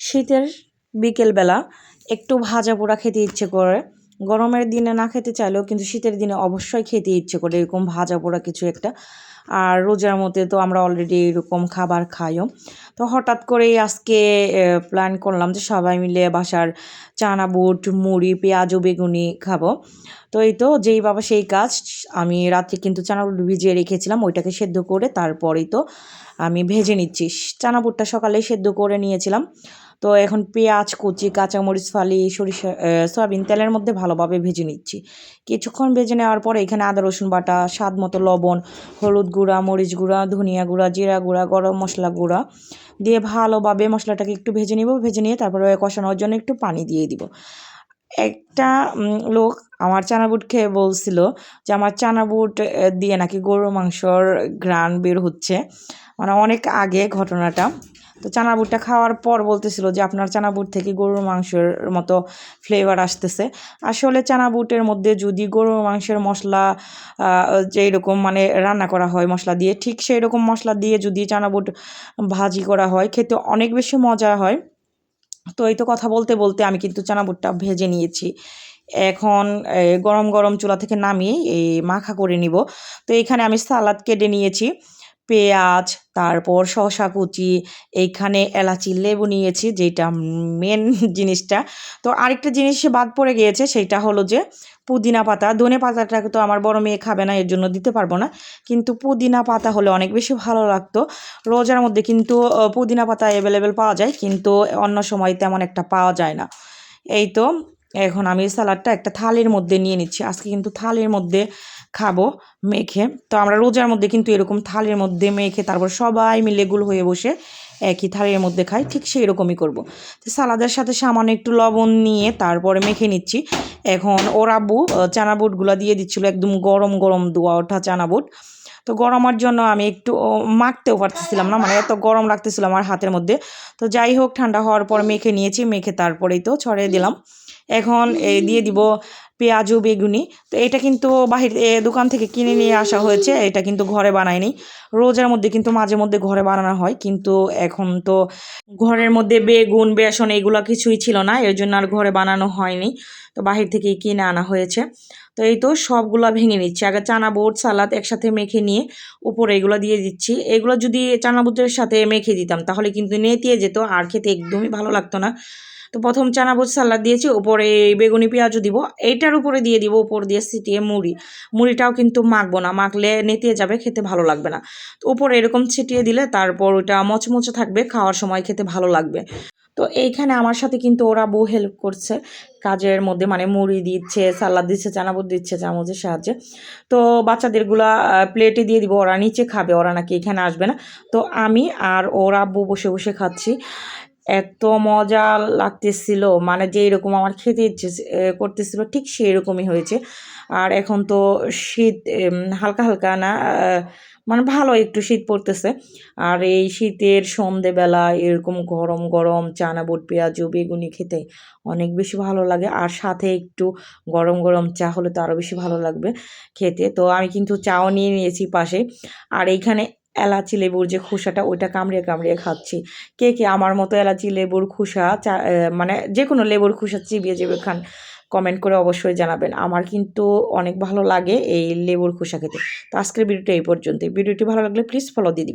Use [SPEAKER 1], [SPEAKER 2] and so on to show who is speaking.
[SPEAKER 1] শীতের বিকেলবেলা একটু ভাজা পোড়া খেতে ইচ্ছে করে। গরমের দিনে না খেতে চাইলেও কিন্তু শীতের দিনে অবশ্যই খেতে ইচ্ছে করে এরকম ভাজা পোড়া কিছু একটা। আর রোজার মধ্যে তো আমরা অলরেডি এরকম খাবার খাইও। তো হঠাৎ করেই আজকে প্ল্যান করলাম যে সবাই মিলে বাসার চানা বুট মুড়ি, পেঁয়াজ বেগুনি খাব। তো এই তো যেই বাবা সেই কাজ, আমি রাত্রে কিন্তু চানা বুট ভিজিয়ে রেখেছিলাম, ওইটাকে সেদ্ধ করে তারপরেই তো আমি ভেজে নিচ্ছি। চানা বুটটা সকালে সেদ্ধ করে নিয়েছিলাম। তো এখন পেঁয়াজ, কুচি, কাঁচামরিচ, ফালি, সরিষা সয়াবিন তেলের মধ্যে ভালোভাবে ভেজে নিচ্ছি। কিছুক্ষণ ভেজে নেওয়ার পরে এখানে আদা, রসুন বাটা, স্বাদ মতো লবণ, হলুদ গুঁড়া, মরিচ গুঁড়া, ধনিয়া গুঁড়া, জিরা গুঁড়া, গরম মশলা গুঁড়া দিয়ে ভালোভাবে মশলাটাকে একটু ভেজে নিব, ভেজে নিয়ে তারপরে কষানোর জন্য একটু পানি দিয়ে দিব। একটা লোক আমার চানা বুট খেয়ে বলছিল যে আমার চানা বুট দিয়ে নাকি গরুর মাংসর গ্রান বের হচ্ছে। মানে অনেক আগে ঘটনাটা। তো চানা বুটটা খাওয়ার পর বলতেছিল যে আপনার চানা বুট থেকে গরুর মাংসের মতো ফ্লেভার আসতেছে। আসলে চানা বুটের মধ্যে যদি গরুর মাংসের মশলা যেই রকম মানে রান্না করা হয় মশলা দিয়ে, ঠিক সেই রকম মশলা দিয়ে যদি চানা বুট ভাজি করা হয়, খেতে অনেক বেশি মজা হয়। তো এই তো কথা বলতে বলতে আমি কিন্তু চানা বুটটা ভেজে নিয়েছি। এখন গরম গরম চুলা থেকে নামিয়ে এই মাখা করে নিব। তো এখানে আমি সালাদ কেটে নিয়েছি। পেঁয়াজ, তারপর শসা কুচি এইখানে এলাচি, লেবু নিয়েছি, যেটা মেন জিনিসটা। তো আরেকটা জিনিস বাদ পড়ে গিয়েছে, সেটা হলো যে পুদিনা পাতা। ধনে পাতাটাকে তো আমার বড় মেয়ে খাবে না, এর জন্য দিতে পারব না। কিন্তু পুদিনা পাতা হলে অনেক বেশি ভালো লাগতো। রোজার মধ্যে কিন্তু পুদিনা পাতা অ্যাভেলেবেল পাওয়া যায়, কিন্তু অন্য সময় তেমন একটা পাওয়া যায় না। এই তো এখন আমি স্যালাডটা একটা থালের মধ্যে নিয়ে নিচ্ছি। আজকে কিন্তু থালের মধ্যে খাব মেখে। তো আমরা রোজার মধ্যে কিন্তু এরকম থালের মধ্যে মেখে তারপর সবাই মিলে গুল হয়ে বসে একই থালের মধ্যে খাই, ঠিক সেই রকমই করব। তো সালাদের সাথে সামান্য একটু লবণ নিয়ে তারপরে মেখে নিচ্ছি। এখন ওর আব্বু চানা বুটগুলো দিয়ে দিচ্ছিল একদম গরম গরম দোয়া ওঠা চানা বুট তো গরমের জন্য আমি একটু মাখতেও পারতেছিলাম না মানে এত গরম লাগতেছিল আমার হাতের মধ্যে। তো যাই হোক, ঠান্ডা হওয়ার পর মেখে নিয়েছি, মেখে তারপরেই তো ছড়িয়ে দিলাম। এখন এই দিয়ে দিব পেঁয়াজ, বেগুনি। তো এটা কিন্তু বাহির দোকান থেকে কিনে নিয়ে আসা হয়েছে। এটা কিন্তু ঘরে বানায়নি রোজার মধ্যে কিন্তু মাঝে মধ্যে ঘরে বানানো হয়। কিন্তু এখন তো ঘরের মধ্যে বেগুন, বেসন এগুলো কিছুই ছিল না। এর জন্য আর ঘরে বানানো হয়নি। তো বাহির থেকে কিনে আনা হয়েছে। তো এই তো সবগুলো ভেঙে নিচ্ছি। আগে চানা বুট সালাদ একসাথে মেখে নিয়ে উপরে এগুলো দিয়ে দিচ্ছি। এগুলো যদি চানা বুটের সাথে মেখে দিতাম, তাহলে কিন্তু নেতিয়ে যেত। আর খেতে একদমই ভালো লাগতো না। তো প্রথম চানা বুট সালাদ দিয়েছি উপরে বেগুনি পেঁয়াজও দিব। এইটার উপরে দিয়ে দিব উপর দিয়ে ছিটিয়ে মুড়ি। মুড়িটাও কিন্তু মাখবো না, মাখলে নেতিয়ে যাবে, খেতে ভালো লাগবে না। তো উপরে এরকম ছিটিয়ে দিলে তারপর ওটা মচমচে থাকবে, খাওয়ার সময় খেতে ভালো লাগবে। তো এইখানে আমার সাথে কিন্তু ওরা বউ হেল্প করছে, কাজের মধ্যে মানে মুড়ি দিচ্ছে, সালাদ দিচ্ছে চানাবুট দিচ্ছে চামচের সাহায্যে। তো বাচ্চাদেরগুলা প্লেটে দিয়ে দিব, ওরা নিচে খাবে, ওরা নাকি এখানে আসবে না। তো আমি আর ওরা আব্বু বসে বসে খাচ্ছি। এত মজা লাগতেছিল। মানে যে এরকম আমার খেতে ইচ্ছে করতেছিল, ঠিক সেই রকমই হয়েছে। আর এখন তো শীত হালকা হালকা না মানে ভালো একটু শীত পড়তেছে। আর এই শীতের সন্ধেবেলা এরকম গরম গরম চানা বুট পেঁয়াজ, বেগুনি খেতে অনেক বেশি ভালো লাগে। আর সাথে একটু গরম গরম চা হলে তো আরও বেশি ভালো লাগবে খেতে। তো আমি কিন্তু চাও নিয়ে নিয়েছি পাশে। আর এইখানে এলাচি লেবুর যে খোসাটা, ওইটা কামড়িয়ে কামড়িয়ে খাচ্ছি। কে কে আমার মতো এলাচি লেবুর খোসা চা মানে যে কোনো লেবুর খোসা চিবিয়ে চিবিয়ে খান কমেন্ট করে অবশ্যই জানাবেন। আমার কিন্তু অনেক ভালো লাগে এই লেবুর খোসা খেতে। তো আজকের ভিডিওটা এই পর্যন্তই। ভিডিওটি ভালো লাগলে প্লিজ ফলো দিয়ে